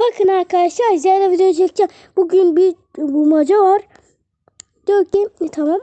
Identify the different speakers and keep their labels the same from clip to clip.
Speaker 1: Bakın arkadaşlar sizlerle video çekeceğim. Bugün bir bulmaca var. Diyor ki e, tamam.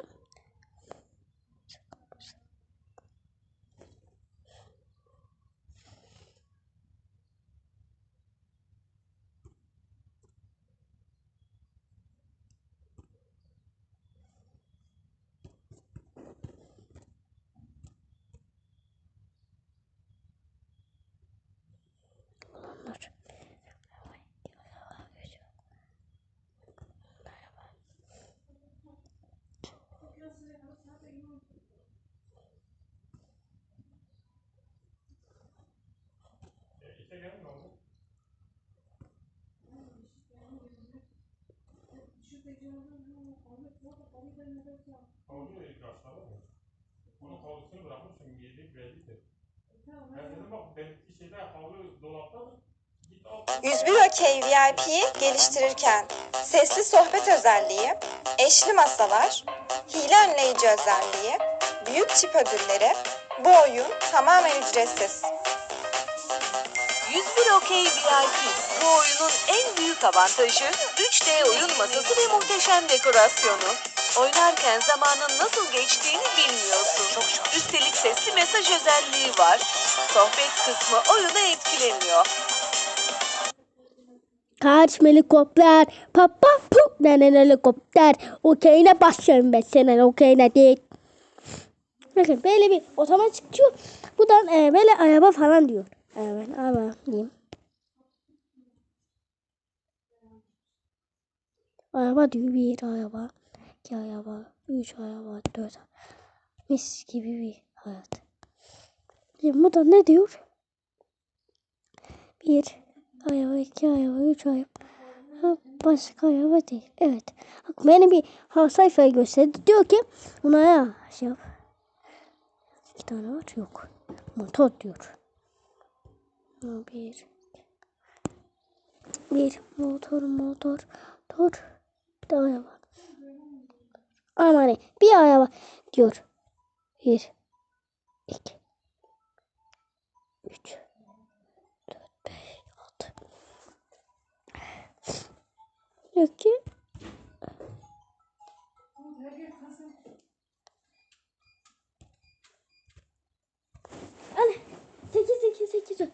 Speaker 2: Havlu ilk aşağıda mı? Onun havlusunu bırakmışım yedik bellidir. Ben dedim bak belki şeyde havlu dolaptadır. Git al.
Speaker 3: 101 Okey VIP'yi geliştirirken sesli sohbet özelliği, eşli masalar, hile önleyici özelliği, büyük çip ödülleri, bu oyun tamamen ücretsiz.
Speaker 4: 101 Okey VIP. Bu oyunun en büyük avantajı 3D oyun masası ve muhteşem dekorasyonu. Oynarken zamanın nasıl geçtiğini bilmiyorsun. Üstelik sesli mesaj özelliği var. Sohbet kısmı oyuna etkileniyor.
Speaker 1: Kaç helikopter. Papa pup denen helikopter. Okeyine başlıyorum ben senin okeyine değil. Bakın böyle bir otomatik çıkıyor. Buradan e, böyle araba falan diyor. Evet araba diyeyim. Araba diyor bir araba. iki araba. Üç araba. Dört araba. Mis gibi bir hayat. Şimdi burada ne diyor? Bir araba, iki araba, üç araba. Ha, başka araba değil. Evet. Bak beni bir ha, sayfayı gösterdi. Diyor ki buna ya şey yap. İki tane var yok. Motor diyor. Bir. Bir motor motor. Motor. Bir araba. Ama ne? Bir araba diyor. Bir. iki, Üç. Diyor ki. Anne 8 8 8